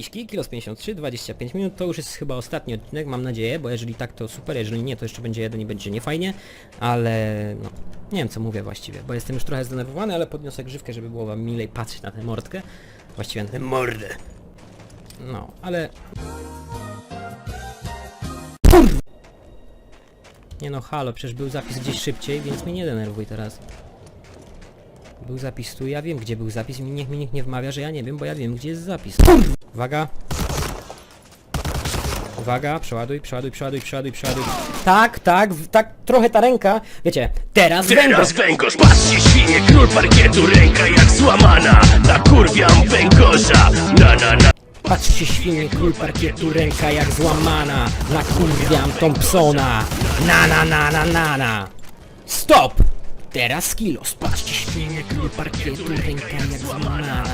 miśki, kilo z 53, 25 minut, to już jest chyba ostatni odcinek, mam nadzieję, bo jeżeli tak to super, jeżeli nie to jeszcze będzie jeden i będzie niefajnie, ale no, nie wiem co mówię właściwie, bo jestem już trochę zdenerwowany, ale podniosę grzywkę, żeby było wam milej patrzeć na tę mordkę, właściwie na tę mordę. No, ale... Nie no, halo, przecież był zapis gdzieś szybciej, więc mnie nie denerwuj teraz. Był zapis tu, ja wiem gdzie był zapis i niech mi nikt nie wmawia, że ja nie wiem, bo ja wiem gdzie jest zapis. Uwaga. Uwaga, przeładuj, przeładuj, przeładuj, przeładuj, przeładuj. Tak, tak, w- tak, trochę ta ręka. Wiecie, teraz węgorz. Teraz węgorz, patrzcie świnie, król parkietu, ręka jak złamana Nakurwiam węgorza, na na na Patrzcie świnie, król parkietu, ręka jak złamana. Nakurwiam Thompsona. Na na na na na na. Stop! Teraz kilos. Patrzcie świnie, król parkietu, ręka jak złamana.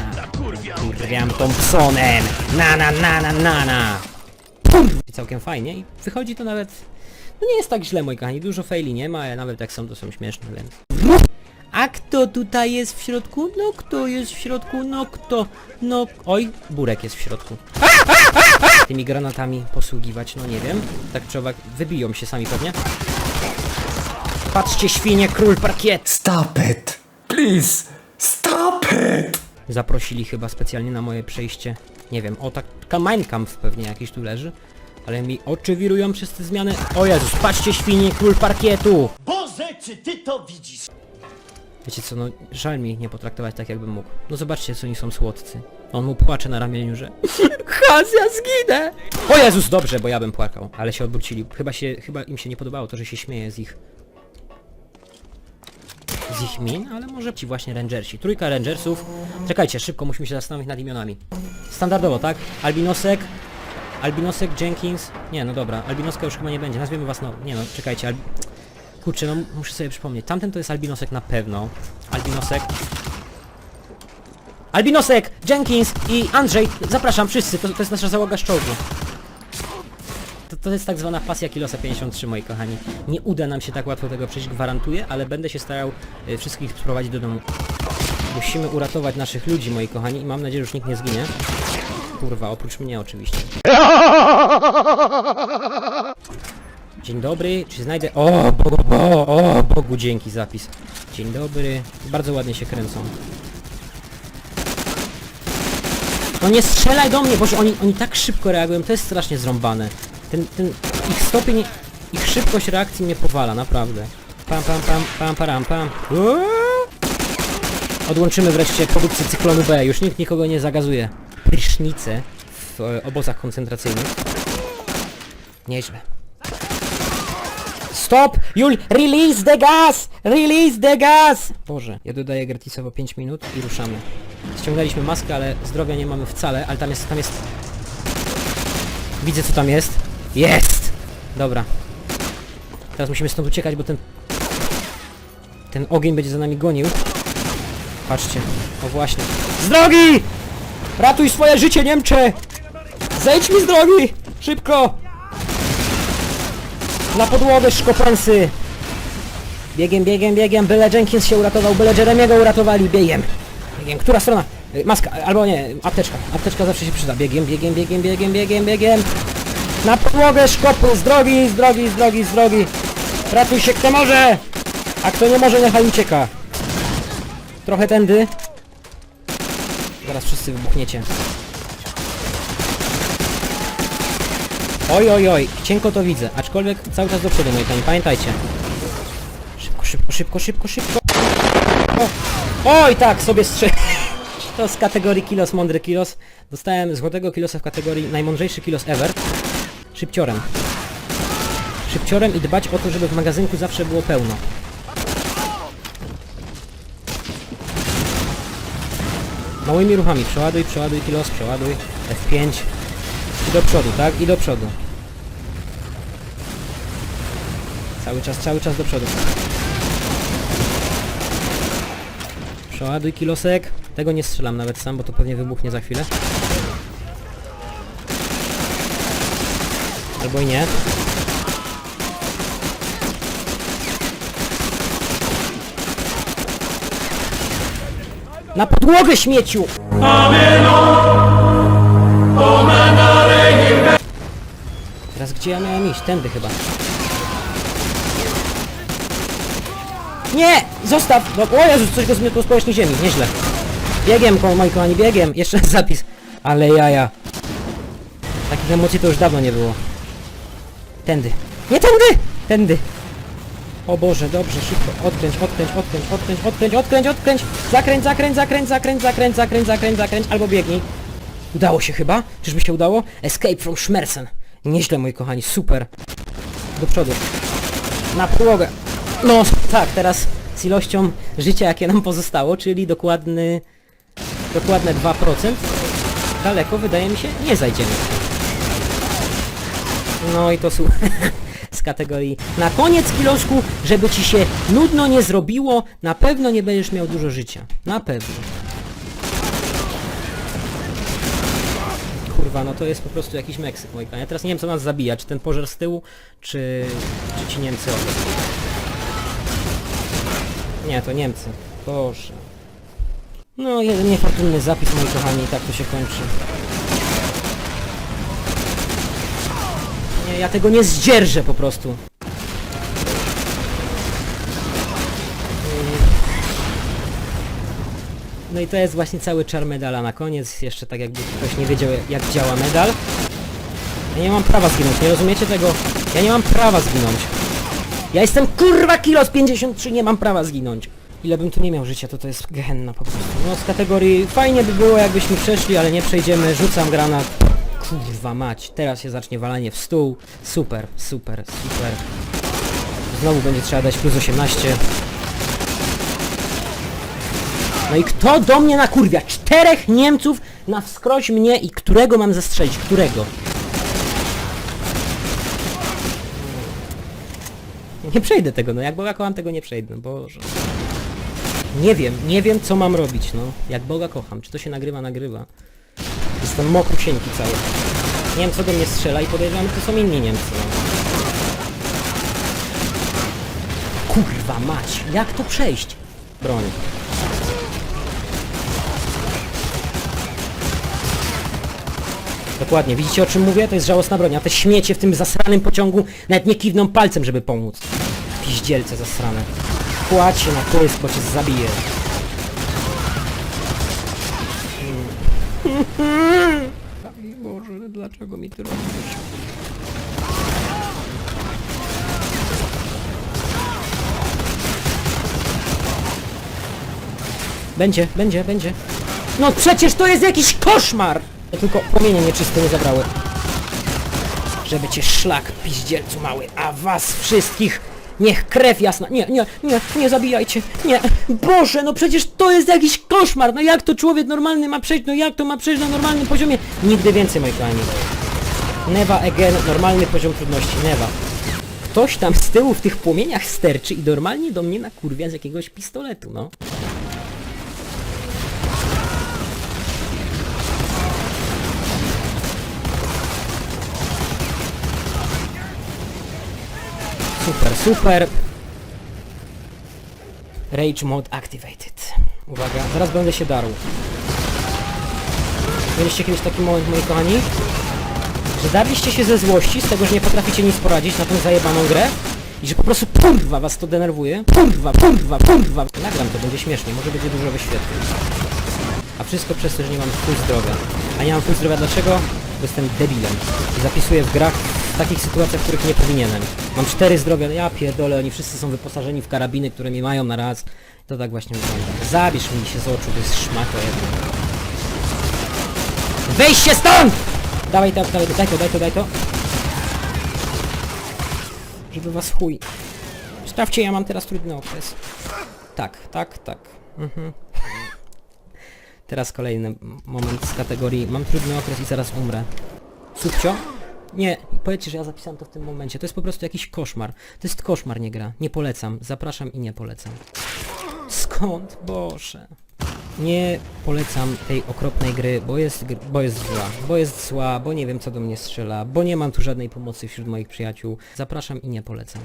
Kurwiam Thompsonem. Na na na na na na. Całkiem fajnie i wychodzi to nawet... No nie jest tak źle moi kochani, dużo faili nie ma, ale nawet jak są to są śmieszne, więc... A kto tutaj jest w środku? No kto jest w środku? No kto? No... Oj, Burek jest w środku. Tymi granatami posługiwać, no nie wiem. Tak czy owak, wybiją się sami pewnie. Patrzcie świnie, król parkiet! Stop it! Please! Stop it! Zaprosili chyba specjalnie na moje przejście. Nie wiem, o tak... Mein Kampf pewnie jakiś tu leży. Ale mi oczy wirują przez te zmiany. O Jezus, patrzcie świnie, król parkietu! Boże, czy ty to widzisz? Wiecie co, no żal mi ich nie potraktować tak jakbym mógł. No zobaczcie co oni są słodcy. On mu płacze na ramieniu, że Has, ja zginę! O Jezus, dobrze, bo ja bym płakał. Ale się odwrócili. Chyba się, chyba im się nie podobało to, że się śmieje z ich... Z ich min, ale może ci właśnie rangersi. Trójka rangersów. Czekajcie, szybko musimy się zastanowić nad imionami. Standardowo, tak? Albinosek, Albinosek, Jenkins... Nie, no dobra, Albinoska już chyba nie będzie. Nazwiemy was, no... Nie no, czekajcie, Albi... Kurczę, no muszę sobie przypomnieć. Tamten to jest Albinosek na pewno. Albinosek. Albinosek, Jenkins i Andrzej, zapraszam wszyscy, to, to jest nasza załoga z czołgu. To, jest tak zwana pasja Kilosa 53, moi kochani. Nie uda nam się tak łatwo tego przejść, gwarantuję, ale będę się starał y, wszystkich sprowadzić do domu. Musimy uratować naszych ludzi, moi kochani, i mam nadzieję, że już nikt nie zginie. Kurwa, oprócz mnie oczywiście. Dzień dobry, czy znajdę... O, Bogu, o, o, Bogu dzięki zapis. Dzień dobry, bardzo ładnie się kręcą. No nie strzelaj do mnie, boże, oni, oni tak szybko reagują, to jest strasznie zrąbane. Ten, ten, ich stopień, ich szybkość reakcji mnie powala, naprawdę. Pam, pam, pam, pam, param, pam. Odłączymy wreszcie produkcję cyklonu B, już nikt nikogo nie zagazuje. Prysznice w e, obozach koncentracyjnych. Nieźle. Stop! Jul, release the gas! Release the gas! Boże, ja dodaję gratisowo 5 minut i ruszamy. Ściągnęliśmy maskę, ale zdrowia nie mamy wcale, ale tam jest, tam jest... Widzę co tam jest. Jest! Dobra. Teraz musimy stąd uciekać, bo ten... Ten ogień będzie za nami gonił. Patrzcie. O właśnie. Z drogi! Ratuj swoje życie, Niemcze! Zejdź mi z drogi! Szybko! Na podłogę szkopensy! Biegiem, biegiem, biegiem, byle Jenkins się uratował, byle Jeremiego uratowali, biegiem! Biegiem, która strona? Y, Maska, albo nie, apteczka, apteczka zawsze się przyda, biegiem, biegiem, biegiem, biegiem, biegiem, biegiem! Na podłogę szkopu, z drogi, z drogi, z drogi, z drogi! Ratuj się kto może! A kto nie może, niechaj ucieka! Trochę tędy. Zaraz wszyscy wybuchniecie. Oj, oj, oj, cienko to widzę, aczkolwiek cały czas do przodu, moi kochani, pamiętajcie. Szybko, szybko, szybko, szybko, szybko. O, oj, tak, sobie strzel... To z kategorii kilos, mądry kilos. Dostałem złotego kilosa w kategorii najmądrzejszy kilos ever. Szybciorem. Szybciorem i dbać o to, żeby w magazynku zawsze było pełno. Małymi ruchami, przeładuj, przeładuj kilos, przeładuj, F5 i do przodu, tak? I do przodu. Cały czas, cały czas do przodu. Przeładuj kilosek. Tego nie strzelam nawet sam, bo to pewnie wybuchnie za chwilę. Albo i nie. Na podłogę śmieciu! Teraz gdzie ja miałem iść? Tędy chyba. Nie! Zostaw! No, o Jezus, coś go zmiotło z powierzchni ziemi. Nieźle. Biegiem, ko- moi kochani, biegiem. Jeszcze zapis. Ale jaja. Takich emocji to już dawno nie było. Tędy. Nie tędy! Tędy. O Boże, dobrze, szybko. Odkręć, odkręć, odkręć, odkręć, odkręć, odkręć, odkręć. Zakręć, zakręć, zakręć, zakręć, zakręć, zakręć, zakręć, zakręć, albo biegnij. Udało się chyba? Czyżby się udało? Escape from Schmerzen. Nieźle, moi kochani, super. Do przodu. Na podłogę. No, tak, teraz z ilością życia, jakie nam pozostało, czyli dokładny... Dokładne 2%. Daleko, wydaje mi się, nie zajdziemy. No i to są z kategorii na koniec kilosku, żeby ci się nudno nie zrobiło, na pewno nie będziesz miał dużo życia. Na pewno. Kurwa, no to jest po prostu jakiś Meksyk, moi. Ja teraz nie wiem co nas zabija, czy ten pożar z tyłu, czy, czy ci Niemcy obok. Nie, to Niemcy. Boże. No, jeden niefortunny zapis, moi kochani, i tak to się kończy. Ja tego nie zdzierżę po prostu. No i to jest właśnie cały czar medala na koniec. Jeszcze tak jakby ktoś nie wiedział jak, działa medal. Ja nie mam prawa zginąć, nie rozumiecie tego? Ja nie mam prawa zginąć. Ja jestem kurwa kilo z 53, nie mam prawa zginąć. Ile bym tu nie miał życia, to to jest gehenna po prostu. No z kategorii fajnie by było jakbyśmy przeszli, ale nie przejdziemy, rzucam granat. Kurwa mać, teraz się zacznie walanie w stół. Super, super, super. Znowu będzie trzeba dać plus 18. No i kto do mnie nakurwia? Czterech Niemców na wskroś mnie i którego mam zastrzelić? Którego? Nie przejdę tego, no jak Boga kocham, tego nie przejdę, no Boże. Nie wiem, nie wiem co mam robić, no. Jak Boga kocham, czy to się nagrywa, nagrywa. Jestem mokrusieńki cały. Nie wiem co do mnie strzela i podejrzewam, że to są inni Niemcy, no. Kurwa mać, jak to przejść? Broń. Dokładnie, widzicie o czym mówię? To jest żałosna broń, a te śmiecie w tym zasranym pociągu nawet nie kiwną palcem, żeby pomóc. Piździelce zasrane. Kładź się na bo cię zabije. Boże, dlaczego mi to robisz? Będzie, będzie, będzie. No przecież to jest jakiś koszmar! Tylko płomienie nieczyste nie zabrały. Żeby cię szlak, piździelcu mały, a was wszystkich niech krew jasna... Nie, nie, nie, nie zabijajcie, nie. Boże, no przecież to jest jakiś koszmar, no jak to człowiek normalny ma przejść, no jak to ma przejść na normalnym poziomie? Nigdy więcej, moi kochani. Never again, normalny poziom trudności, never. Ktoś tam z tyłu w tych płomieniach sterczy i normalnie do mnie nakurwia z jakiegoś pistoletu, no. Super. Rage mode activated. Uwaga, zaraz będę się darł. Mieliście kiedyś taki moment, moi kochani? Że darliście się ze złości, z tego, że nie potraficie nic poradzić na tą zajebaną grę? I że po prostu kurwa was to denerwuje? Kurwa, kurwa, kurwa! Nagram to, będzie śmiesznie, może będzie dużo wyświetleń. A wszystko przez to, że nie mam full zdrowia. A nie mam full zdrowia dlaczego? Bo jestem debilem. I zapisuję w grach w takich sytuacjach, w których nie powinienem. Mam cztery zdrowia, ja pierdolę, oni wszyscy są wyposażeni w karabiny, które mi mają na raz. To tak właśnie wygląda. Zabierz mi się z oczu, to jest szmato jedno. Wyjście stąd! Dawaj dawaj, daj to, daj to, daj to. Żeby was chuj. Sprawdźcie, ja mam teraz trudny okres. Tak, tak, tak. Mhm. Teraz kolejny moment z kategorii mam trudny okres i zaraz umrę. Subcio? Nie, powiedzcie, że ja zapisałem to w tym momencie. To jest po prostu jakiś koszmar. To jest koszmar, nie gra. Nie polecam. Zapraszam i nie polecam. Skąd? Boże. Nie polecam tej okropnej gry, bo jest, bo jest zła. Bo jest zła, bo nie wiem co do mnie strzela, bo nie mam tu żadnej pomocy wśród moich przyjaciół. Zapraszam i nie polecam.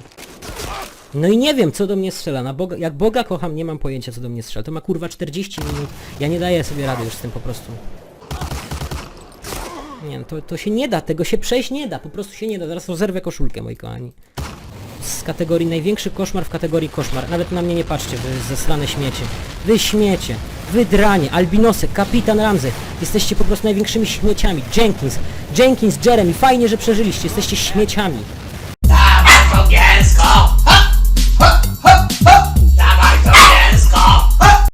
No i nie wiem, co do mnie strzela. Na Boga, jak Boga kocham, nie mam pojęcia, co do mnie strzela. To ma kurwa 40 minut. Ja nie daję sobie rady już z tym po prostu. Nie to, to się nie da, tego się przejść nie da, po prostu się nie da. Zaraz rozerwę koszulkę, moi kochani. Z kategorii największy koszmar w kategorii koszmar. Nawet na mnie nie patrzcie, wy zesrane śmiecie. Wy śmiecie, wy dranie, albinosy, kapitan Ramsey. Jesteście po prostu największymi śmieciami. Jenkins, Jenkins, Jeremy, fajnie, że przeżyliście, jesteście śmieciami.